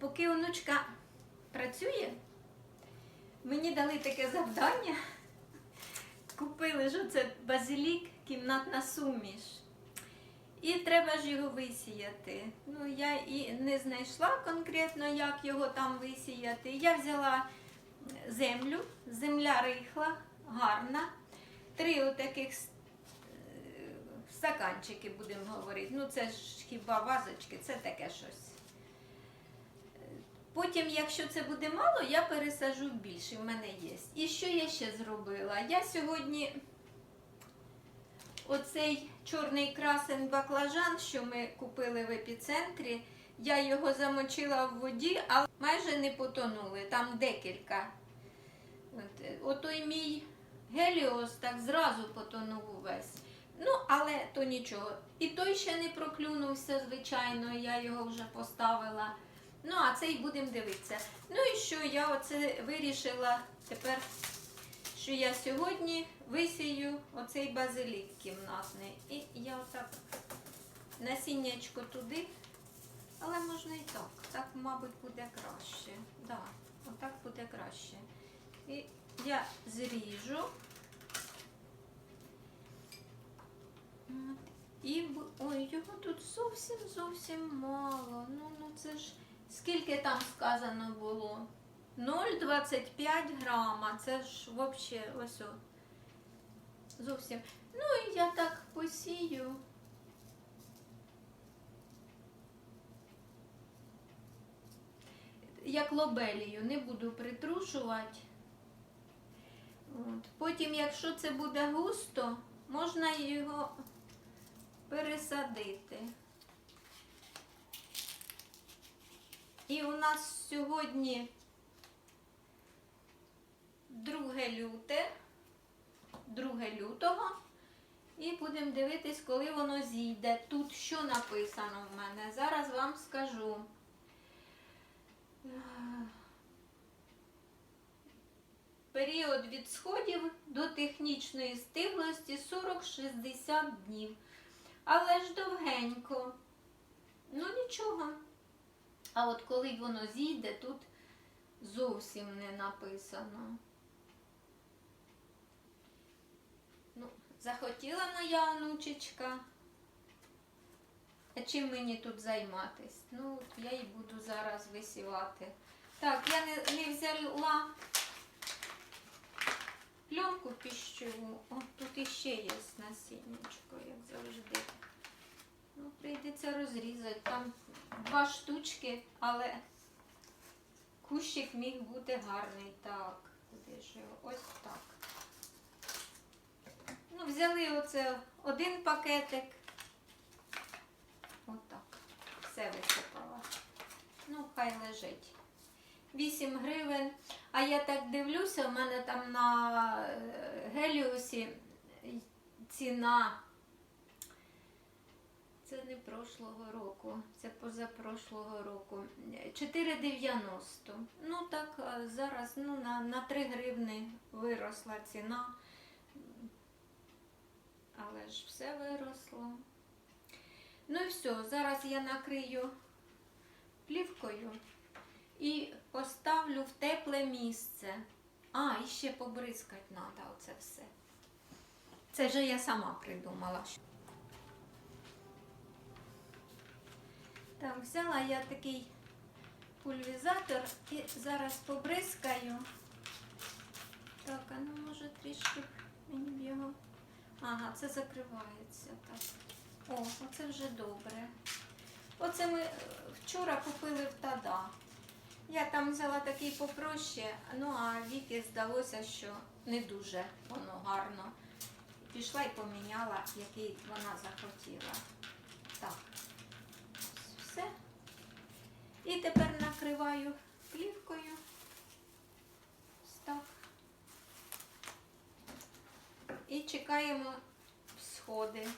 Поки онучка працює, мені дали таке завдання. Купили ж оце базилік, кімнатна суміш. І треба ж його висіяти. Ну, я і не знайшла конкретно, як його там висіяти. Я взяла землю, земля рихла, гарна. Три отаких е, стаканчики, будемо говорити. Ну, це ж хіба вазочки, це таке щось. Потім, якщо це буде мало, я пересажу більше, в мене є. І що я ще зробила? Я сьогодні оцей чорний красен баклажан, що ми купили в епіцентрі, я його замочила в воді, але майже не потонули. Там декілька. От, отой мій геліос так зразу потонув увесь. Ну, але то нічого. І той ще не проклюнувся, звичайно, я його вже поставила. Ну, а цей будемо дивитися. Ну і що я оце вирішила тепер, що я сьогодні висію оцей базилік кімнатний. І я отак насіннячко туди. Але можна і так. Так, мабуть, буде краще. Да, отак буде краще. І я зріжу. І ой, його тут зовсім зовсім мало. Ну, ну це ж скільки там сказано було? 0,25 грама. Це ж взагалі ось. Зовсім. Ну і я так посію. Як лобелію, не буду притрушувати. От. Потім, якщо це буде густо, можна його пересадити. І у нас сьогодні 2 люте, 2 лютого. І будемо дивитись, коли воно зійде. Тут що написано в мене? Зараз вам скажу. Період від сходів до технічної стиглості 40-60 днів. Але ж довгенько. Ну нічого. А от коли воно зійде, тут зовсім не написано. Ну, захотіла моя онучечка. А чим мені тут займатись? Ну, я і буду зараз висівати. Так, я не, не взяла пленку піщову. О, тут іще є насіннячко, як завжди. Ну, прийдеться розрізати. Там два штучки, але кущик міг бути гарний. Так, куди ж його? Ось так. Ну, взяли оце один пакетик. Отак. Все висипала. Ну, хай лежить. 8 гривень. А я так дивлюся, у мене там на е, Геліусі ціна. Це не прошлого року, це позапрошлого року. 4,90. Ну так, зараз ну, на, на 3 гривни виросла ціна. Але ж все виросло. Ну і все, зараз я накрию плівкою і поставлю в тепле місце. А, і ще побризкати треба оце все. Це вже я сама придумала. Так, взяла я такий пульвізатор і зараз побризкаю. Так, а ну може трішки мені б його. Ага, це закривається так. О, оце вже добре. Оце ми е, вчора купили в Тада. Я там взяла такий попроще, ну а Вікі здалося, що не дуже воно гарно. Пішла і поміняла, який вона захотіла. Так, все. І тепер накриваю плівкою. Ось так. І чекаємо сходи.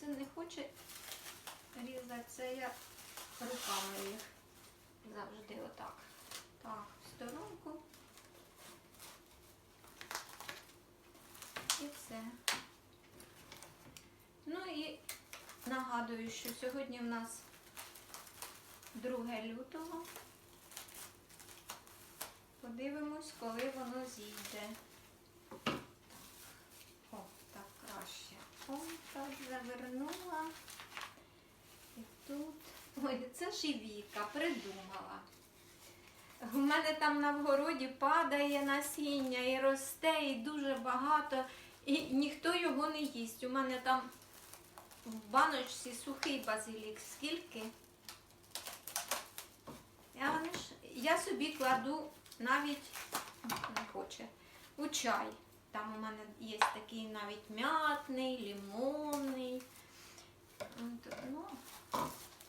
Це не хоче різати, це я руками їх завжди отак. Так, в сторонку. І все. Ну і нагадую, що сьогодні в нас 2 лютого. Подивимось, коли воно зійде. Так. О, так краще. О, так завернула. І тут. Ой, це ж і Віка придумала. У мене там на вгороді падає насіння і росте, і дуже багато, і ніхто його не їсть. У мене там в баночці сухий базилік. Скільки? Я, я собі кладу навіть не хоче у чай. Там у мене є такий навіть м'ятний, лимонний. Ну,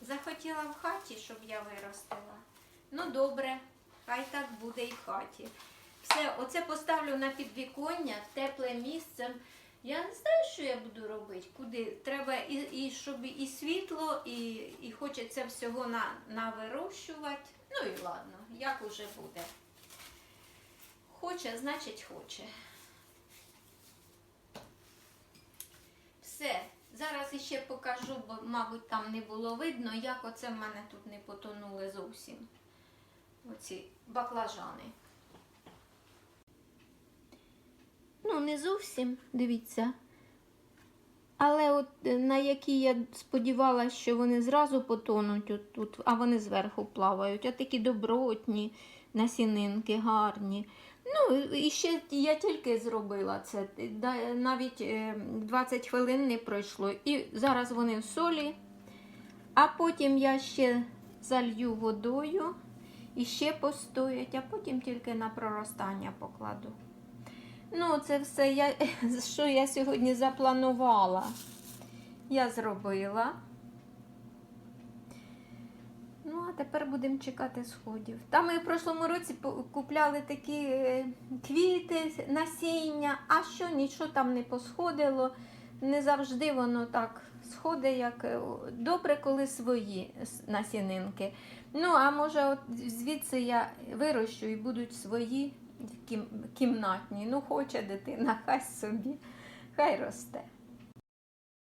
захотіла в хаті, щоб я виростила. Ну, добре, хай так буде і в хаті. Все, оце поставлю на підвіконня, в тепле місце. Я не знаю, що я буду робити, куди. Треба і, і щоб і світло, і, і хочеться всього на, навирощувати. Ну і ладно, як уже буде. Хоче, значить хоче. Все. Зараз іще покажу, бо, мабуть, там не було видно, як оце в мене тут не потонули зовсім. Оці баклажани. Ну, не зовсім, дивіться. Але от е, на які я сподівалася, що вони зразу потонуть от тут, а вони зверху плавають. А такі добротні насінинки, гарні. Ну, і ще я тільки зробила це. Навіть е, 20 хвилин не пройшло. І зараз вони в солі. А потім я ще залью водою і ще постоять, а потім тільки на проростання покладу. Ну, це все, я, що я сьогодні запланувала. Я зробила. Ну, а тепер будемо чекати сходів. Там ми в прошлому році купляли такі е, квіти, насіння, а що нічого там не посходило. Не завжди воно так сходить, як е, добре, коли свої насінинки. Ну, а може, от звідси я вирощу і будуть свої кімнатні. Ну, хоче дитина, хай собі, хай росте.